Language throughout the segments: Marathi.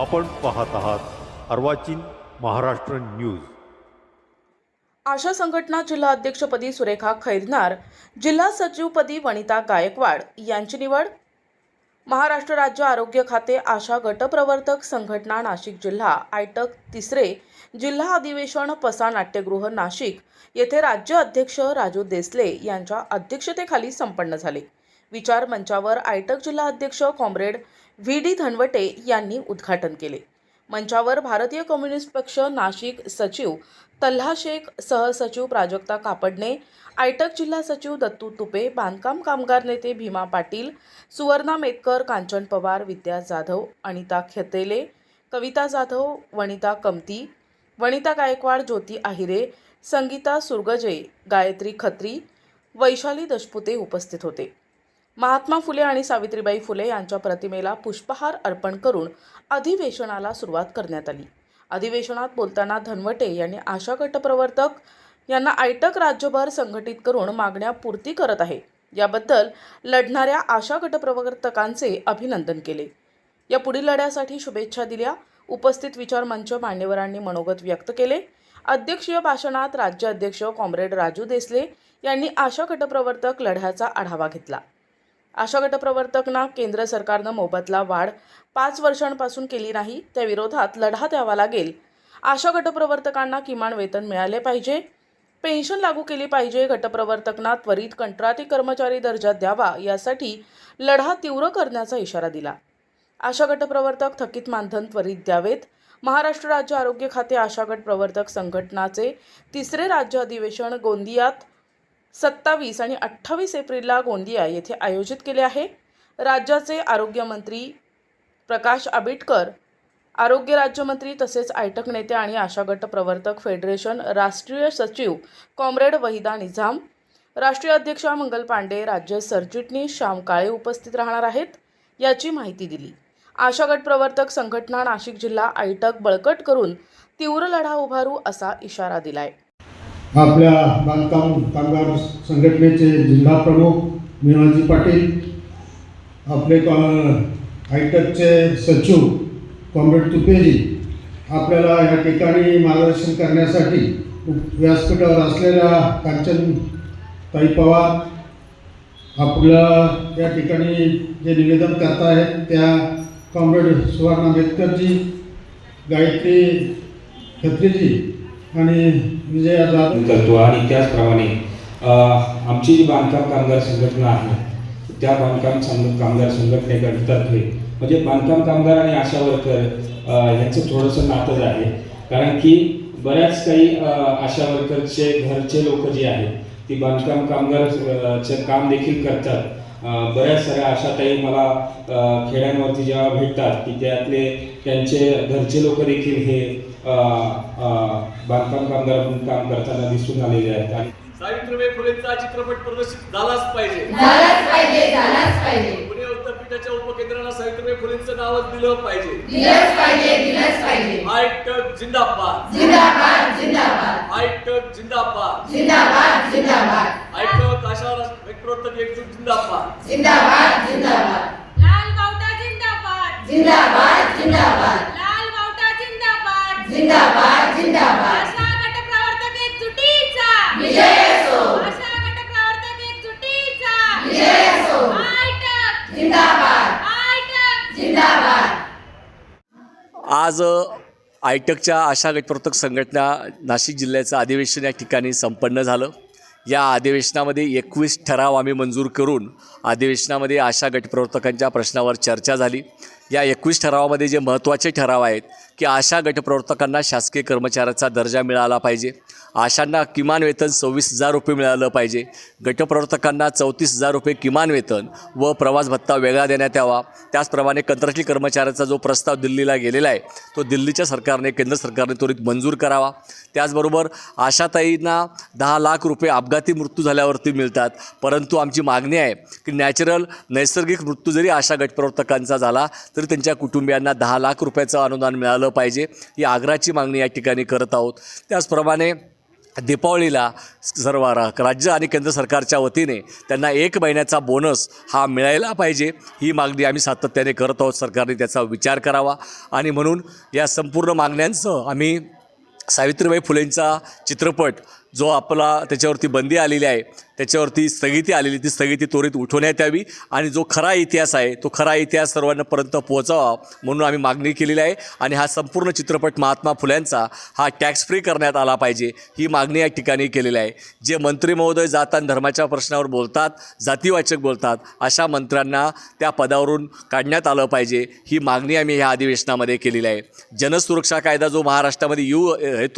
आपण पाहत आहात अर्वाचीन महाराष्ट्र न्यूज. आशा संघटना जिल्हा अध्यक्षपदी सुरेखा खैरनार जिल्हा सचिवपदी वनिता गायकवाड यांची निवड. महाराष्ट्र राज्य आरोग्य खाते आशा गटप्रवर्तक संघटना नाशिक जिल्हा आयटक तिसरे जिल्हा अधिवेशन पसा नाट्यगृह नाशिक येथे राज्य अध्यक्ष राजू देसले यांच्या अध्यक्षतेखाली संपन्न झाले. विचार मंचावर आयटक जिल्हा अध्यक्ष कॉम्रेड व्ही डी धनवटे यांनी उद्घाटन केले. मंचावर भारतीय कम्युनिस्ट पक्ष नाशिक सचिव तल्हा शेख सहसचिव प्राजक्ता कापडणे आयटक जिल्हा सचिव दत्तू तुपे बांधकाम कामगार नेते भीमा पाटील सुवर्णा मेतकर कांचन पवार विद्या जाधव अनिता खेतेले कविता जाधव वनिता कमती वनिता गायकवाड ज्योती आहिरे संगीता सुरगजे गायत्री खत्री वैशाली दशपुते उपस्थित होते. महात्मा फुले आणि सावित्रीबाई फुले यांच्या प्रतिमेला पुष्पहार अर्पण करून अधिवेशनाला सुरुवात करण्यात आली. अधिवेशनात बोलताना धनवटे यांनी आशा गटप्रवर्तक यांना आयटक राज्यभर संघटित करून मागण्या पूर्ती करत आहे. याबद्दल लढणाऱ्या आशा गटप्रवर्तकांचे अभिनंदन केले. या पुढील लढ्यासाठी शुभेच्छा दिल्या. उपस्थित विचार मंच मान्यवरांनी मनोगत व्यक्त केले. अध्यक्षीय भाषणात राज्य अध्यक्ष कॉम्रेड राजू देसले यांनी आशा गटप्रवर्तक लढ्याचा आढावा घेतला. आशा गटप्रवर्तकांना केंद्र सरकारनं मोबदला वाढ पाच वर्षांपासून केली नाही त्या विरोधात लढा द्यावा लागेल. आशा गटप्रवर्तकांना किमान वेतन मिळाले पाहिजे. पेन्शन लागू केली पाहिजे. गटप्रवर्तकांना त्वरित कंत्राटी कर्मचारी दर्जा द्यावा यासाठी लढा तीव्र करण्याचा इशारा दिला. आशा गटप्रवर्तक थकीत मानधन त्वरित द्यावेत. महाराष्ट्र राज्य आरोग्य खाते आशा गट प्रवर्तक संघटनाचे तिसरे राज्य अधिवेशन गोंदियात सत्तावीस आणि अठ्ठावीस एप्रिलला गोंदिया येथे आयोजित केले आहे. राज्याचे आरोग्यमंत्री प्रकाश आबिटकर आरोग्य राज्यमंत्री तसेच आयटक नेते आणि आशा गट प्रवर्तक फेडरेशन राष्ट्रीय सचिव कॉम्रेड वहिदा निझाम राष्ट्रीय अध्यक्षा मंगल पांडे राज्य सरचिटणीस श्याम काळे उपस्थित राहणार आहेत याची माहिती दिली. आशा गट प्रवर्तक संघटना नाशिक जिल्हा आयटक बळकट करून तीव्र लढा उभारू असा इशारा दिलाय. आपल्या बांधकाम कामगार संघटनेचे जिल्हा प्रमुख मीनाजी पाटील आपले कॉ आयटकचे सचिव कॉम्रेड तुपेजी आपल्याला या ठिकाणी मार्गदर्शन करण्यासाठी व्यासपीठावर असलेल्या कांचन ताई पवार आपल्या या ठिकाणी जे निवेदन करत आहेत त्या कॉम्रेड सुवर्णा आंबेडकरजी गायत्री खत्रीजी आणि विजया जाधव करतो आणि त्याचप्रमाणे आमची जी बांधकाम कामगार संघटना आहे त्या बांधकाम कामगार संघटनेकडतर्फे म्हणजे बांधकाम कामगार आणि आशा वर्कर यांचं थोडंसं नातंच आहे कारण की बऱ्याच काही आशा वर्करचे घरचे लोक जे आहेत ती बांधकाम कामगारचं काम देखील करतात. बऱ्याच साऱ्या आशाताई मला खेड्यांवरती जेव्हा भेटतात की त्यातले त्यांचे घरचे लोक देखील हे बांधकाम कामगार म्हणून काम करताना दिसून आलेले आहेत. आणि सावित्रीबाई फुलेंचा चित्रपट प्रदर्शित झालाच पाहिजे. झालाच पाहिजे झालाच पाहिजे. पुणे विद्यापीठाच्या उपकेंद्राला सावित्रीबाई फुलेंचं नावच दिलं पाहिजे. दिलंच पाहिजे दिलंच पाहिजे. हाय टक जिंदाबाद. जिंदाबाद जिंदाबाद. हाय टक जिंदाबाद. जिंदाबाद जिंदाबाद. हाय टक आशा एकजूट जिंदाबाद. जिंदाबाद जिंदाबाद. लाल बावटा जिंदाबाद. जिंदाबाद जिंदाबाद. जिंदाबाद जिंदाबाद. गट प्रवर्तक एकजुटीचा विजय असो. आशा गट प्रवर्तक एकजुटीचा विजय असो. आयटक. जिंदाबाद. आयटक. जिंदाबाद. आज आयटकच्या आशा गटप्रवर्तक संघटना नाशिक जिल्ह्याचं अधिवेशन या ठिकाणी संपन्न झालं. या अधिवेशनामध्ये एकवीस ठराव आम्ही मंजूर करून अधिवेशनामध्ये आशा गटप्रवर्तकांच्या प्रश्नावर चर्चा झाली. या एकवीस ठरावामध्ये जे महत्त्वाचे ठराव आहेत की आशा गटप्रवर्तकांना शासकीय कर्मचाऱ्याचा दर्जा मिळाला पाहिजे. आशांना किमान वेतन सव्वीस हजार रुपये मिळालं पाहिजे. गटप्रवर्तकांना चौतीस हजार रुपये किमान वेतन व प्रवास भत्ता वेगळा देण्यात यावा. त्याचप्रमाणे कंत्राटी कर्मचाऱ्याचा जो प्रस्ताव दिल्लीला गेलेला आहे तो दिल्लीच्या सरकारने केंद्र सरकारने त्वरित मंजूर करावा. त्याचबरोबर आशाताईंना दहा लाख रुपये अपघाती मृत्यू झाल्यावरती मिळतात. परंतु आमची मागणी आहे की नॅचरल नैसर्गिक मृत्यू जरी आशा गटप्रवर्तकांचा झाला तरी त्यांच्या कुटुंबियांना दहा लाख रुपयाचं अनुदान मिळालं पाहिजे ही आग्रहाची मागणी या ठिकाणी करत आहोत. त्याचप्रमाणे दीपावलीला सर्व रा- राज्य आणि केंद्र सरकारच्या वतीने त्यांना एक महिन्याचा बोनस हा मिळायला पाहिजे ही मागणी आम्ही सातत्याने करत आहोत. सरकारने त्याचा विचार करावा. आणि म्हणून या संपूर्ण मागण्यांचं आम्ही सावित्रीबाई फुलेंचा चित्रपट जो आपला त्याच्यावरती बंदी आलेली आहे त्याच्यावरती स्थगिती आलेली ती स्थगिती त्वरित उठवण्यात यावी आणि जो खरा इतिहास आहे तो खरा इतिहास सर्वांपर्यंत पोहोचावा म्हणून आम्ही मागणी केलेली आहे. आणि हा संपूर्ण चित्रपट महात्मा फुल्यांचा हा टॅक्स फ्री करण्यात आला पाहिजे ही मागणी या ठिकाणी केलेली आहे. जे मंत्री महोदय जात आणि धर्माच्या प्रश्नावर बोलतात जातीवाचक बोलतात अशा मंत्र्यांना त्या पदावरून काढण्यात आलं पाहिजे ही मागणी आम्ही ह्या अधिवेशनामध्ये केलेली आहे. जनसुरक्षा कायदा जो महाराष्ट्रामध्ये येऊ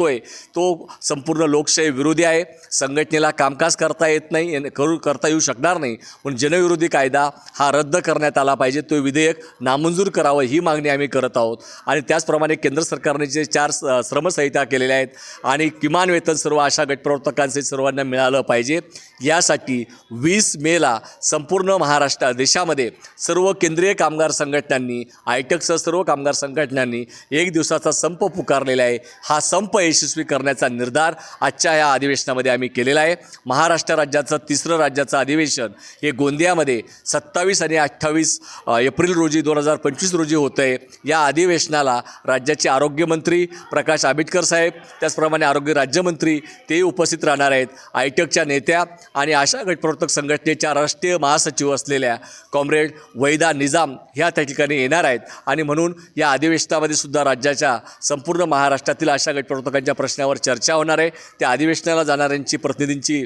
आहे तो संपूर्ण लोकशाही विरोधी आहे. संघटनेला कामकाज करता येत नाही करू करता येऊ शकणार नाही. पण जनविरोधी कायदा हा रद्द करण्यात आला पाहिजे. तो विधेयक नामंजूर करावं ही मागणी आम्ही करत आहोत. आणि त्याचप्रमाणे केंद्र सरकारने जे चार श्रमसंहिता केलेल्या आहेत आणि किमान वेतन सर्व अशा गटप्रवर्तकांचे सर्वांना मिळालं पाहिजे. यासाठी वीस मेला संपूर्ण महाराष्ट्र देशामध्ये सर्व केंद्रीय कामगार संघटनांनी आयटकसह सर्व कामगार संघटनांनी एक दिवसाचा संप पुकारलेला आहे. हा संप यशस्वी करण्याचा निर्धार आजच्या या अधिवेशनामध्ये आम्ही केलेला आहे. महाराष्ट्र राज्यात राज्याचं तिसरं राज्याचं अधिवेशन हे गोंदियामध्ये सत्तावीस आणि अठ्ठावीस एप्रिल रोजी दोन हजार पंचवीस रोजी होतं आहे या अधिवेशनाला राज्याचे आरोग्यमंत्री प्रकाश आंबेडकर साहेब त्याचप्रमाणे आरोग्य राज्यमंत्री ते उपस्थित राहणार आहेत. आयटकच्या नेत्या आणि आशा गटप्रवर्तक संघटनेच्या राष्ट्रीय महासचिव असलेल्या कॉम्रेड वैदा निजाम ह्या त्या ठिकाणी येणार आहेत. आणि म्हणून या अधिवेशनामध्ये सुद्धा राज्याच्या संपूर्ण महाराष्ट्रातील आशा गटप्रवर्तकांच्या प्रश्नावर चर्चा होणार आहे. त्या अधिवेशनाला जाणाऱ्यांची प्रतिनिधींची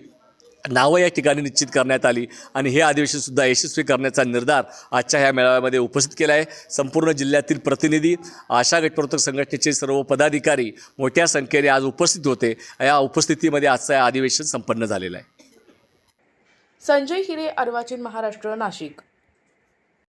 नावं या ठिकाणी निश्चित करण्यात आली आणि हे अधिवेशनसुद्धा यशस्वी करण्याचा निर्धार आजच्या ह्या मेळाव्यामध्ये उपस्थित केला आहे. संपूर्ण जिल्ह्यातील प्रतिनिधी आशा गटप्रवर्तक संघटनेचे सर्व पदाधिकारी मोठ्या संख्येने आज उपस्थित होते. या उपस्थितीमध्ये आजचं हे अधिवेशन संपन्न झालेलं आहे. संजय हिरे अर्वाचीन महाराष्ट्र नाशिक.